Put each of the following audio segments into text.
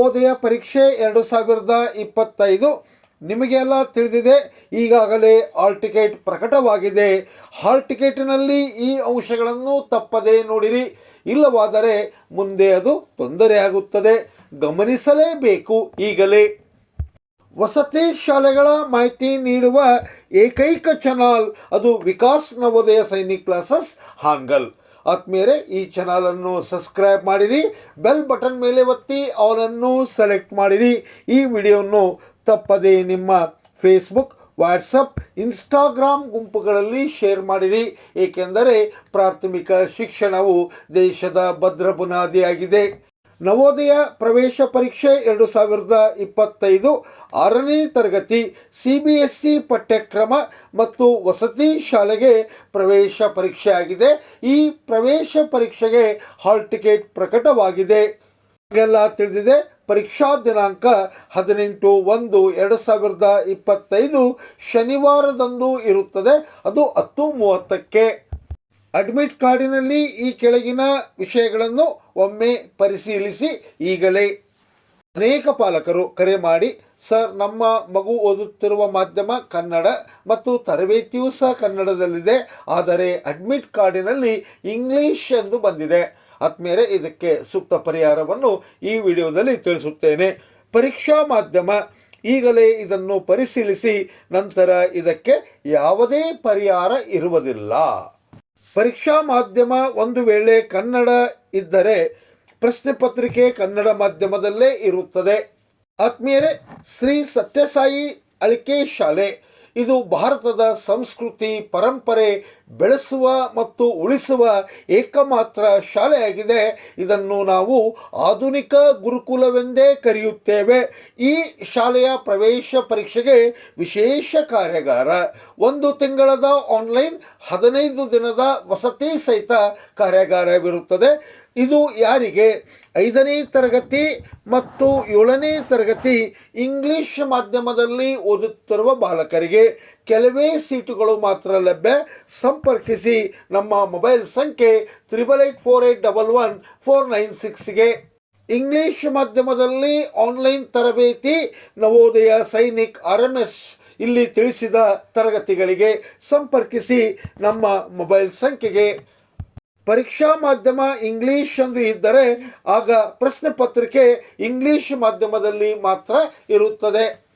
ನವೋದಯ ಪರೀಕ್ಷೆ ಎರಡು ಸಾವಿರದ ಇಪ್ಪತ್ತೈದು. ನಿಮಗೆಲ್ಲ ತಿಳಿದಿದೆ, ಈಗಾಗಲೇ ಹಾಲ್ ಟಿಕೆಟ್ ಪ್ರಕಟವಾಗಿದೆ. ಹಾಲ್ ಟಿಕೆಟಿನಲ್ಲಿ ಈ ಅಂಶಗಳನ್ನು ತಪ್ಪದೇ ನೋಡಿರಿ. ಇಲ್ಲವಾದರೆ ಮುಂದೆ ಅದು ತೊಂದರೆಯಾಗುತ್ತದೆ ಗಮನಿಸಲೇಬೇಕು ಈಗಲೇ. ವಸತಿ ಶಾಲೆಗಳ ಮಾಹಿತಿ ನೀಡುವ ಏಕೈಕ ಚಾನಲ್ ಅದು ವಿಕಾಸ್ ನವೋದಯ ಸೈನಿಕ್ ಕ್ಲಾಸಸ್, ಹಾಂಗಲ್. ಆತ್ಮೀಯರೇ, ಈ ಚಾನಲನ್ನು ಸಬ್ಸ್ಕ್ರೈಬ್ ಮಾಡಿರಿ, ಬೆಲ್ ಬಟನ್ ಮೇಲೆ ಒತ್ತಿ ಅವರನ್ನು ಸೆಲೆಕ್ಟ್ ಮಾಡಿರಿ. ಈ ವಿಡಿಯೋವನ್ನು ತಪ್ಪದೇ ನಿಮ್ಮ ಫೇಸ್ಬುಕ್, ವಾಟ್ಸಪ್, ಇನ್ಸ್ಟಾಗ್ರಾಮ್ ಗುಂಪುಗಳಲ್ಲಿ ಶೇರ್ ಮಾಡಿರಿ. ಏಕೆಂದರೆ ಪ್ರಾಥಮಿಕ ಶಿಕ್ಷಣವು ದೇಶದ ಭದ್ರ ಬುನಾದಿಯಾಗಿದೆ. ನವೋದಯ ಪ್ರವೇಶ ಪರೀಕ್ಷೆ ಎರಡು ಸಾವಿರದ ಇಪ್ಪತ್ತೈದು ಆರನೇ ತರಗತಿ ಸಿ ಬಿ ಎಸ್ ಸಿ ಪಠ್ಯಕ್ರಮ ಮತ್ತು ವಸತಿ ಶಾಲೆಗೆ ಪ್ರವೇಶ ಪರೀಕ್ಷೆ ಆಗಿದೆ. ಈ ಪ್ರವೇಶ ಪರೀಕ್ಷೆಗೆ ಹಾಲ್ ಟಿಕೆಟ್ ಪ್ರಕಟವಾಗಿದೆ. ಎಲ್ಲ ತಿಳಿದಿದೆ. ಪರೀಕ್ಷಾ ದಿನಾಂಕ ಹದಿನೆಂಟು ಒಂದು ಎರಡು ಸಾವಿರದ ಇಪ್ಪತ್ತೈದು ಶನಿವಾರದಂದು ಇರುತ್ತದೆ. ಅದು ಹತ್ತು ಮೂವತ್ತಕ್ಕೆ. ಅಡ್ಮಿಟ್ ಕಾರ್ಡಿನಲ್ಲಿ ಈ ಕೆಳಗಿನ ವಿಷಯಗಳನ್ನು ಒಮ್ಮೆ ಪರಿಶೀಲಿಸಿ ಈಗಲೇ ಅನೇಕ ಪಾಲಕರು ಕರೆ ಮಾಡಿ, ಸರ್, ನಮ್ಮ ಮಗು ಓದುತ್ತಿರುವ ಮಾಧ್ಯಮ ಕನ್ನಡ ಮತ್ತು ತರಬೇತಿಯೂ ಸಹ ಕನ್ನಡದಲ್ಲಿದೆ, ಆದರೆ ಅಡ್ಮಿಟ್ ಕಾರ್ಡಿನಲ್ಲಿ ಇಂಗ್ಲಿಷ್ ಎಂದು ಬಂದಿದೆ. ಆದ್ಮೇಲೆ ಇದಕ್ಕೆ ಸೂಕ್ತ ಪರಿಹಾರವನ್ನು ಈ ವಿಡಿಯೋದಲ್ಲಿ ತಿಳಿಸುತ್ತೇನೆ. ಪರೀಕ್ಷಾ ಮಾಧ್ಯಮ, ಈಗಲೇ ಇದನ್ನು ಪರಿಶೀಲಿಸಿ, ನಂತರ ಇದಕ್ಕೆ ಯಾವುದೇ ಪರಿಹಾರ ಇರುವುದಿಲ್ಲ. ಪರೀಕ್ಷಾ ಮಾಧ್ಯಮ ಒಂದು ವೇಳೆ ಕನ್ನಡ ಇದ್ದರೆ ಪ್ರಶ್ನೆ ಪತ್ರಿಕೆ ಕನ್ನಡ ಮಾಧ್ಯಮದಲ್ಲೇ ಇರುತ್ತದೆ. ಆತ್ಮೀಯರೇ, ಶ್ರೀ ಸತ್ಯಸಾಯಿ ಅಳಿಕೆ ಶಾಲೆ. ಇದು ಭಾರತದ ಸಂಸ್ಕೃತಿ, ಪರಂಪರೆ ಬೆಳೆಸುವ ಮತ್ತು ಉಳಿಸುವ ಏಕಮಾತ್ರ ಶಾಲೆಯಾಗಿದೆ. ಇದನ್ನು ನಾವು ಆಧುನಿಕ ಗುರುಕುಲವೆಂದೇ ಕರೆಯುತ್ತೇವೆ. ಈ ಶಾಲೆಯ ಪ್ರವೇಶ ಪರೀಕ್ಷೆಗೆ ವಿಶೇಷ ಕಾರ್ಯಾಗಾರ. ಒಂದು ತಿಂಗಳದ ಆನ್ಲೈನ್, ಹದಿನೈದು ದಿನದ ವಸತಿ ಸಹಿತ ಕಾರ್ಯಾಗಾರವಿರುತ್ತದೆ. ಇದು ಯಾರಿಗೆ? ಐದನೇ ತರಗತಿ ಮತ್ತು ಏಳನೇ ತರಗತಿ ಇಂಗ್ಲಿಷ್ ಮಾಧ್ಯಮದಲ್ಲಿ ಓದುತ್ತಿರುವ ಬಾಲಕರಿಗೆ ಕೆಲವೇ ಸೀಟುಗಳು ಮಾತ್ರ ಲಭ್ಯ. ಸಂಪರ್ಕಿಸಿ ನಮ್ಮ ಮೊಬೈಲ್ ಸಂಖ್ಯೆ triple eight four eight double one four nine ಸಿಕ್ಸ್ಗೆ English ಮಾಧ್ಯಮದಲ್ಲಿ ಆನ್ಲೈನ್ ತರಬೇತಿ Navodaya Sainik R M S ಇಲ್ಲಿ ತಿಳಿಸಿದ ತರಗತಿಗಳಿಗೆ ಸಂಪರ್ಕಿಸಿ ನಮ್ಮ ಮೊಬೈಲ್ ಸಂಖ್ಯೆಗೆ ಪರೀಕ್ಷಾ ಮಾಧ್ಯಮ ಇಂಗ್ಲಿಷ್ ಎಂದು ಇದ್ದರೆ ಆಗ ಪ್ರಶ್ನೆ ಪತ್ರಿಕೆ ಇಂಗ್ಲಿಷ್ ಮಾಧ್ಯಮದಲ್ಲಿ ಮಾತ್ರ ಇರುತ್ತದೆ.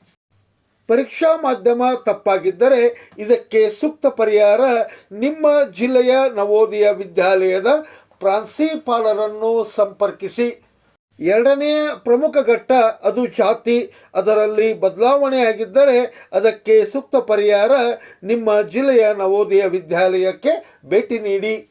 ಪರೀಕ್ಷಾ ಮಾಧ್ಯಮ ತಪ್ಪಾಗಿದ್ದರೆ ಇದಕ್ಕೆ ಸೂಕ್ತ ಪರಿಹಾರ ನಿಮ್ಮ ಜಿಲ್ಲೆಯ ನವೋದಯ ವಿದ್ಯಾಲಯದ ಪ್ರಾಂಶುಪಾಲರನ್ನು ಸಂಪರ್ಕಿಸಿ. ಎರಡನೆಯ ಪ್ರಮುಖ ಘಟ್ಟ ಅದು ಜಾತಿ. ಅದರಲ್ಲಿ ಬದಲಾವಣೆಯಾಗಿದ್ದರೆ ಅದಕ್ಕೆ ಸೂಕ್ತ ಪರಿಹಾರ ನಿಮ್ಮ ಜಿಲ್ಲೆಯ ನವೋದಯ ವಿದ್ಯಾಲಯಕ್ಕೆ ಭೇಟಿ ನೀಡಿ.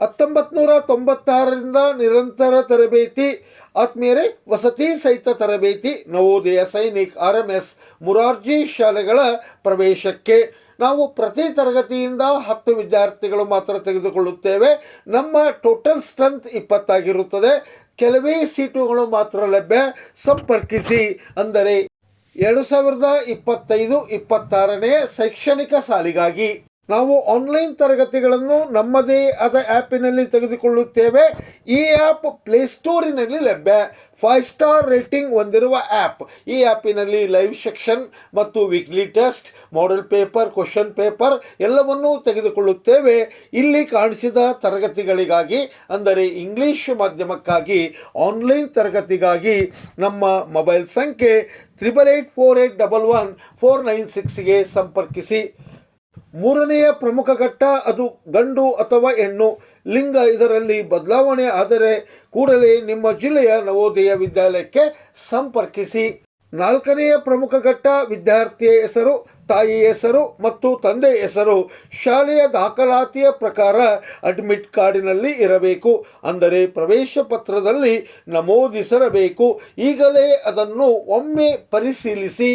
ಹತ್ತೊಂಬತ್ತು ನೂರ ತೊಂಬತ್ತಾರರಿಂದ ನಿರಂತರ ತರಬೇತಿ, ಆತ್ಮೀಯರೇ, ವಸತಿ ಸಹಿತ ತರಬೇತಿ, Navodaya Sainik R M S Morarji ಶಾಲೆಗಳ ಪ್ರವೇಶಕ್ಕೆ ನಾವು ಪ್ರತಿ ತರಗತಿಯಿಂದ ಹತ್ತು ವಿದ್ಯಾರ್ಥಿಗಳು ಮಾತ್ರ ತೆಗೆದುಕೊಳ್ಳುತ್ತೇವೆ. ನಮ್ಮ ಟೋಟಲ್ ಸ್ಟ್ರೆಂತ್ ಇಪ್ಪತ್ತಾಗಿರುತ್ತದೆ. ಕೆಲವೇ ಸೀಟುಗಳು ಮಾತ್ರ ಲಭ್ಯ. ಸಂಪರ್ಕಿಸಿ. ಅಂದರೆ ಎರಡು ಸಾವಿರದ ಇಪ್ಪತ್ತೈದು, ಇಪ್ಪತ್ತಾರನೇ ಶೈಕ್ಷಣಿಕ ಸಾಲಿಗಾಗಿ. ನಾವು ಆನ್ಲೈನ್ ತರಗತಿಗಳನ್ನು ನಮ್ಮದೇ ಆದ ಆ್ಯಪಿನಲ್ಲಿ ತೆಗೆದುಕೊಳ್ಳುತ್ತೇವೆ. ಈ ಆ್ಯಪ್ ಪ್ಲೇಸ್ಟೋರಿನಲ್ಲಿ ಲಭ್ಯ. ಫೈವ್ ಸ್ಟಾರ್ ರೇಟಿಂಗ್ ಹೊಂದಿರುವ ಆ್ಯಪ್ ಈ ಆ್ಯಪಿನಲ್ಲಿ ಲೈವ್ ಸೆಕ್ಷನ್ ಮತ್ತು weekly test model paper question paper ಎಲ್ಲವನ್ನೂ ತೆಗೆದುಕೊಳ್ಳುತ್ತೇವೆ. ಇಲ್ಲಿ ಕಾಣಿಸಿದ ತರಗತಿಗಳಿಗಾಗಿ, ಅಂದರೆ ಇಂಗ್ಲೀಷ್ ಮಾಧ್ಯಮಕ್ಕಾಗಿ ಆನ್ಲೈನ್ ತರಗತಿಗಾಗಿ ನಮ್ಮ ಮೊಬೈಲ್ ಸಂಖ್ಯೆ triple eight four eight double one four nine ಸಿಕ್ಸ್ಗೆ ಸಂಪರ್ಕಿಸಿ. ಮೂರನೆಯ ಪ್ರಮುಖ ಘಟ್ಟ ಅದು ಗಂಡು ಅಥವಾ ಹೆಣ್ಣು. ಲಿಂಗ ಇದರಲ್ಲಿ ಬದಲಾವಣೆ ಆದರೆ ಕೂಡಲೇ ನಿಮ್ಮ ಜಿಲ್ಲೆಯ ನವೋದಯ ವಿದ್ಯಾಲಯಕ್ಕೆ ಸಂಪರ್ಕಿಸಿ. ನಾಲ್ಕನೆಯ ಪ್ರಮುಖ ಘಟ್ಟ ವಿದ್ಯಾರ್ಥಿಯ ಹೆಸರು ತಾಯಿ ಹೆಸರು ಮತ್ತು ತಂದೆ ಹೆಸರು. ಶಾಲೆಯ ದಾಖಲಾತಿಯ ಪ್ರಕಾರ ಅಡ್ಮಿಟ್ ಕಾರ್ಡಿನಲ್ಲಿ ಇರಬೇಕು. ಅಂದರೆ ಪ್ರವೇಶ ಪತ್ರದಲ್ಲಿ ನಮೂದಿಸಿರಬೇಕು. ಈಗಲೇ ಅದನ್ನು ಒಮ್ಮೆ ಪರಿಶೀಲಿಸಿ.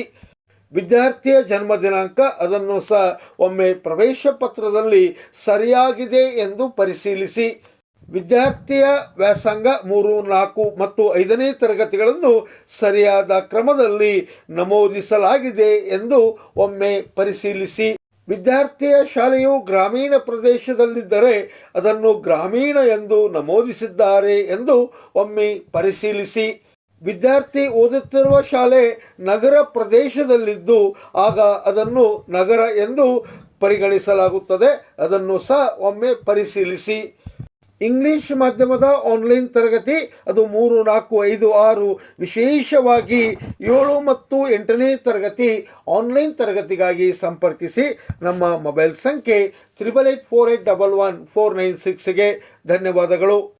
ವಿದ್ಯಾರ್ಥಿಯ ಜನ್ಮ ದಿನಾಂಕ ಅದನ್ನು ಸಹ ಒಮ್ಮೆ ಪ್ರವೇಶ ಪತ್ರದಲ್ಲಿ ಸರಿಯಾಗಿದೆ ಎಂದು ಪರಿಶೀಲಿಸಿ. ವಿದ್ಯಾರ್ಥಿಯ ವ್ಯಾಸಂಗ ಮೂರು, ನಾಲ್ಕು ಮತ್ತು ಐದನೇ ತರಗತಿಗಳನ್ನು ಸರಿಯಾದ ಕ್ರಮದಲ್ಲಿ ನಮೂದಿಸಲಾಗಿದೆ ಎಂದು ಒಮ್ಮೆ ಪರಿಶೀಲಿಸಿ. ವಿದ್ಯಾರ್ಥಿಯ ಶಾಲೆಯು ಗ್ರಾಮೀಣ ಪ್ರದೇಶದಲ್ಲಿದ್ದರೆ ಅದನ್ನು ಗ್ರಾಮೀಣ ಎಂದು ನಮೂದಿಸಿದ್ದಾರೆ ಎಂದು ಒಮ್ಮೆ ಪರಿಶೀಲಿಸಿ. ವಿದ್ಯಾರ್ಥಿ ಓದುತ್ತಿರುವ ಶಾಲೆ ನಗರ ಪ್ರದೇಶದಲ್ಲಿದ್ದು ಆಗ ಅದನ್ನು ನಗರ ಎಂದು ಪರಿಗಣಿಸಲಾಗುತ್ತದೆ. ಅದನ್ನು ಸಹ ಒಮ್ಮೆ ಪರಿಶೀಲಿಸಿ. ಇಂಗ್ಲಿಷ್ ಮಾಧ್ಯಮದ ಆನ್ಲೈನ್ ತರಗತಿ, ಅದು ಮೂರು, ನಾಲ್ಕು, ಐದು, ಆರು, ವಿಶೇಷವಾಗಿ ಏಳು ಮತ್ತು ಎಂಟನೇ ತರಗತಿ ಆನ್ಲೈನ್ ತರಗತಿಗಾಗಿ ಸಂಪರ್ಕಿಸಿ. ನಮ್ಮ ಮೊಬೈಲ್ ಸಂಖ್ಯೆ triple eight four eight double one four nine ಸಿಕ್ಸ್ಗೆ ಧನ್ಯವಾದಗಳು.